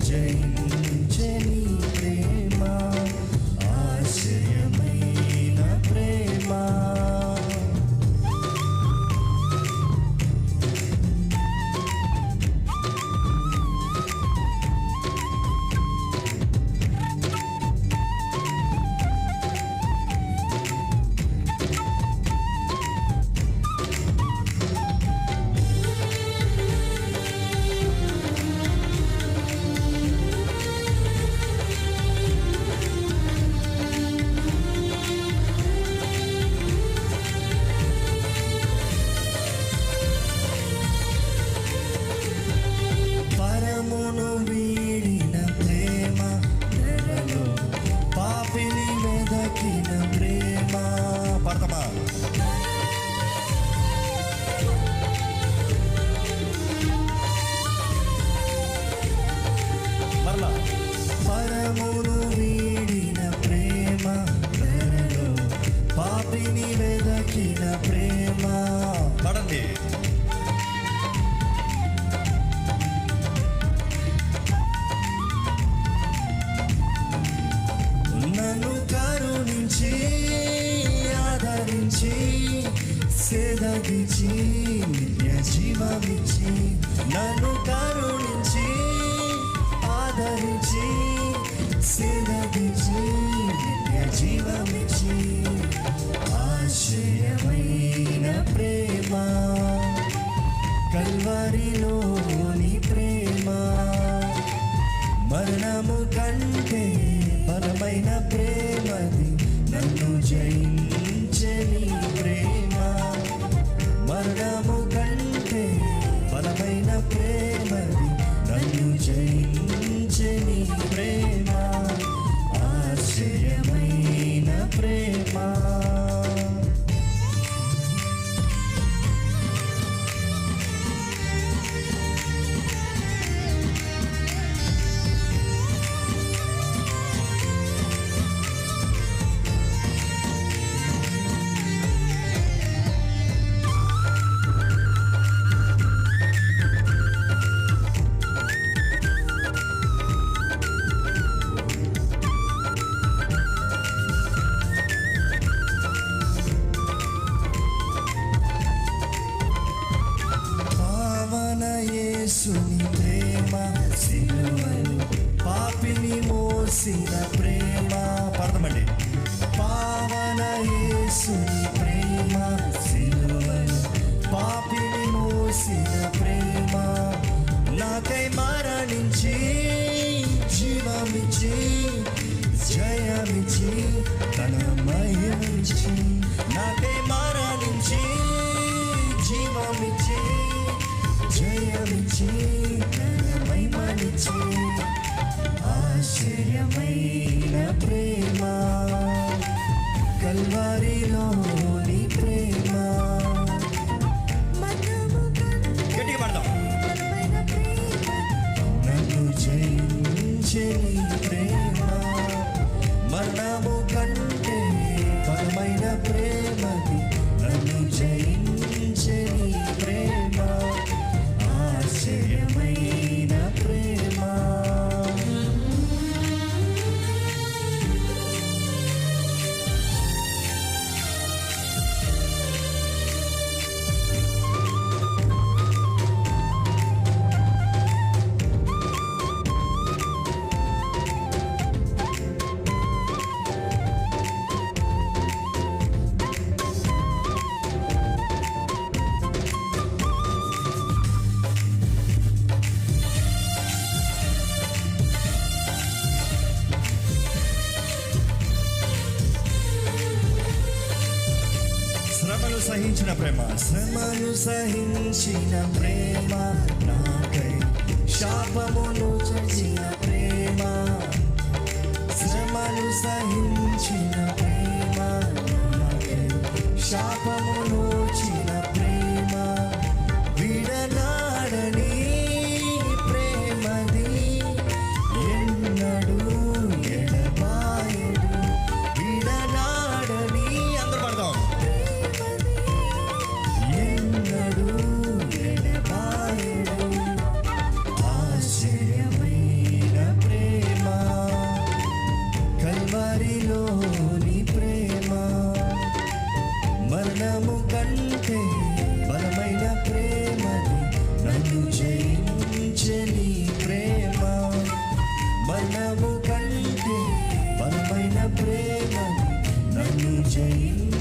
నన్ను పరమును వీడిన ప్రేమ. నెలలో పాపిని వెదకిన ప్రేమ. పడండి. నన్ను కరుణించి ఆదరించి సేదగించి నిత్య జీవమిచ్చి నన్ను కరుణించి ఆదరించి ప్రేమ. కల్వరిలోని ప్రేమా. మరణము కంటే బలమైన ప్రేమది నన్ను జయించని ప్రేమ. మరణము కంటే బలమైన ప్రేమది నన్ను జయించని ప్రేమ. మరణము కంటే శ్రమలు సహించిన ప్రేమ. శ్రమలు సహించిన ప్రేమ నాకై శాపమును చేసిన ప్రేమ. శ్రమలు సహించిన మరణము కంటే బలమైన ప్రేమ నన్ను జయించని ప్రేమ. మరణము కంటే బలమైన ప్రేమ నన్ను జయించ